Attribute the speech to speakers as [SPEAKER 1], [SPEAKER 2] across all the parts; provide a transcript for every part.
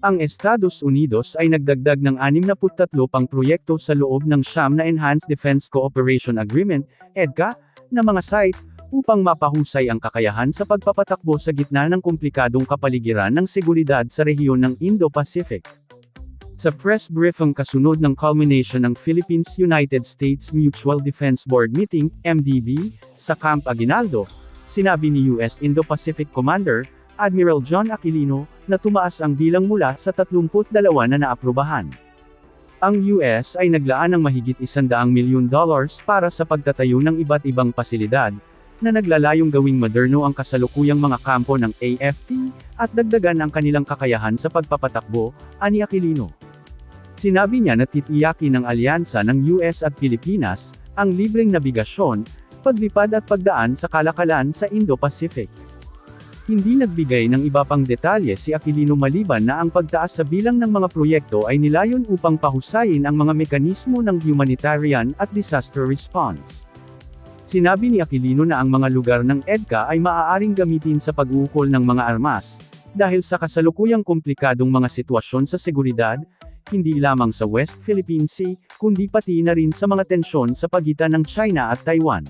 [SPEAKER 1] Ang Estados Unidos ay nagdagdag ng 63 pang proyekto sa loob ng siyam na Enhanced Defense Cooperation Agreement, EDCA, na mga site, upang mapahusay ang kakayahan sa pagpapatakbo sa gitna ng komplikadong kapaligiran ng seguridad sa rehiyon ng Indo-Pacific. Sa press briefing kasunod ng culmination ng Philippines-United States Mutual Defense Board Meeting, MDB, sa Camp Aguinaldo, sinabi ni US Indo-Pacific Commander, Admiral John Aquilino, na tumaas ang bilang mula sa 32 na naaprubahan. Ang US ay naglaan ng mahigit 100 milyon dollars para sa pagtatayo ng iba't ibang pasilidad, na naglalayong gawing moderno ang kasalukuyang mga kampo ng AFP, at dagdagan ang kanilang kakayahan sa pagpapatakbo, ani Aquilino. Sinabi niya na titiyakin ng alyansa ng US at Pilipinas, ang libreng nabigasyon, paglipad at pagdaan sa kalakalan sa Indo-Pacific. Hindi nagbigay ng iba pang detalye si Aquilino maliban na ang pagtaas sa bilang ng mga proyekto ay nilayon upang pahusayin ang mga mekanismo ng humanitarian at disaster response. Sinabi ni Aquilino na ang mga lugar ng EDCA ay maaaring gamitin sa pag-uukol ng mga armas, dahil sa kasalukuyang komplikadong mga sitwasyon sa seguridad, hindi lamang sa West Philippine Sea, kundi pati na rin sa mga tensyon sa pagitan ng China at Taiwan.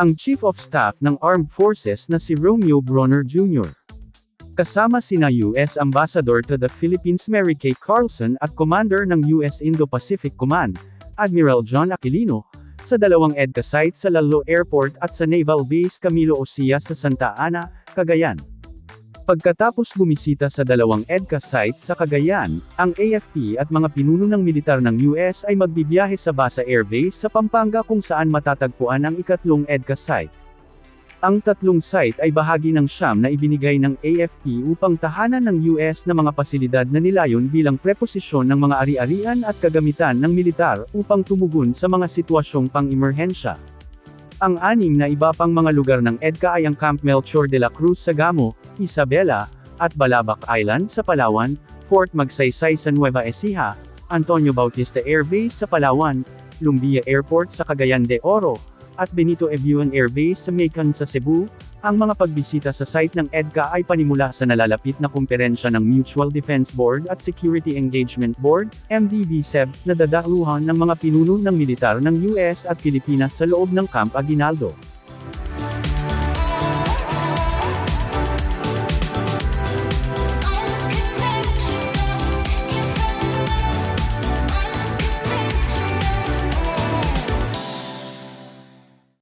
[SPEAKER 1] Ang Chief of Staff ng Armed Forces na si Romeo Bronner Jr. Kasama sina US Ambassador to the Philippines Mary Kay Carlson at Commander ng US Indo-Pacific Command, Admiral John Aquilino, sa dalawang EDCA site sa Lalo Airport at sa Naval Base Camilo Osia sa Santa Ana, Cagayan. Pagkatapos bumisita sa dalawang EDCA sites sa Cagayan, ang AFP at mga pinuno ng militar ng US ay magbibiyahe sa Basa Air Base sa Pampanga kung saan matatagpuan ang ikatlong EDCA site. Ang tatlong site ay bahagi ng siyam na ibinigay ng AFP upang tahanan ng US na mga pasilidad na nilayon bilang preposisyon ng mga ari-arian at kagamitan ng militar upang tumugon sa mga sitwasyong pang-emerhensya. Ang anim na iba pang mga lugar ng EDCA ay ang Camp Melchor de la Cruz sa Gamo, Isabela, at Balabac Island sa Palawan, Fort Magsaysay sa Nueva Ecija, Antonio Bautista Air Base sa Palawan, Lumbia Airport sa Cagayan de Oro, at Benito Ebuan Air Base sa Macon sa Cebu, ang mga pagbisita sa site ng EDCA ay panimula sa nalalapit na kumperensya ng Mutual Defense Board at Security Engagement Board, MDB-SEB, na dadaluhan ng mga pinuno ng militar ng US at Pilipinas sa loob ng Camp Aguinaldo.